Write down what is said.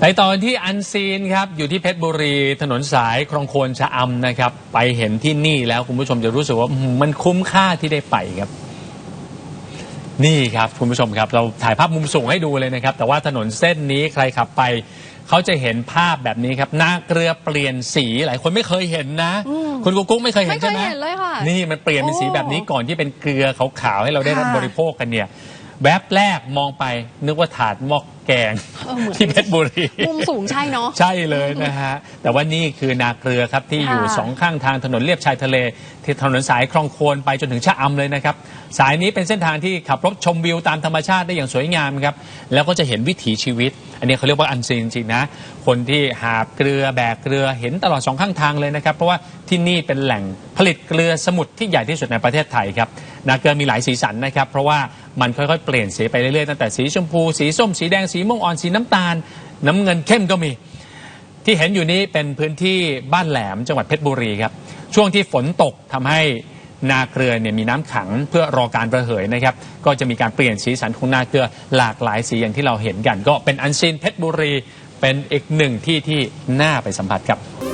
ไปต่อที่อันซีนครับอยู่ที่เพชรบุรีถนนสายคลองโคนชะอำนะครับ ไปเห็นที่นี่แล้วคุณผู้ชมจะรู้สึกว่าอืมมันคุ้มค่าที่ได้ไปครับ นี่ครับคุณผู้ชมครับ เราถ่ายภาพมุมสูงให้ดูเลยนะครับ แต่ว่าถนนเส้นนี้ใครขับไป เขาจะเห็นภาพแบบนี้ครับนาเกลือเปลี่ยนสีหลายคนไม่เคยเห็นนะ คุณกุ๊กกุ๊กไม่เคยเห็นไม่เคใช่ยไหมเห็นเลยค่ะนี่มันเปลี่ยนเป็นสีโอ้แบบนี้ก่อนที่เป็นเกลือขาวๆให้เราได้รับค่ะบริโภคกันเนี่ย แวบแรกมองไปนึกว่าถาดหม้อแกงเออเหมือน ที่เพชรบุรี มุมสูงใช่เนาะ ใช่เลยนะฮะ แต่ว่านี่คือนาเกลือครับ ที่ค่ะอยู่สองข้างทางถนนเลียบชายทะเล ที่ถนนสายคลองโคนไปจนถึงชะอำเลยนะครับ สายนี้เป็นเส้นทางที่ขับรถชมวิวตามธรรมชาติได้อย่างสวยงามครับ แล้วก็จะเห็นวิถีชีวิต อันนี้เขาเรียกว่าอันซีนจริงๆนะ คนที่หาบเกลือแบกเกลือเห็นตลอดสองข้างทางเลยนะครับ เพราะว่าที่นี่เป็นแหล่งผลิตเกลือสมุทรที่ใหญ่ที่สุดในประเทศไทยครับ นาเกลือมีหลายสีสันนะครับ เพราะว่า มันค่อยๆ เปลี่ยนสีไปเรื่อยๆตั้งแต่สีชมพู สีส้มสีแดงสีม่วงอ่อนสีน้ำตาล น้ำเงินเข้มก็มี ที่เห็นอยู่นี้เป็นพื้นที่บ้านแหลมจังหวัดเพชรบุรีครับ ช่วงที่ฝนตกทำให้นาเกลือเนี่ยมีน้ำขังเพื่อรอการระเหยนะครับ ก็จะมีการเปลี่ยนสีสันของนาเกลือหลากหลายสีอย่างที่เราเห็นกัน ก็เป็นอันซีนเพชรบุรีเป็นอีกหนึ่งที่ที่น่าไปสัมผัสครับ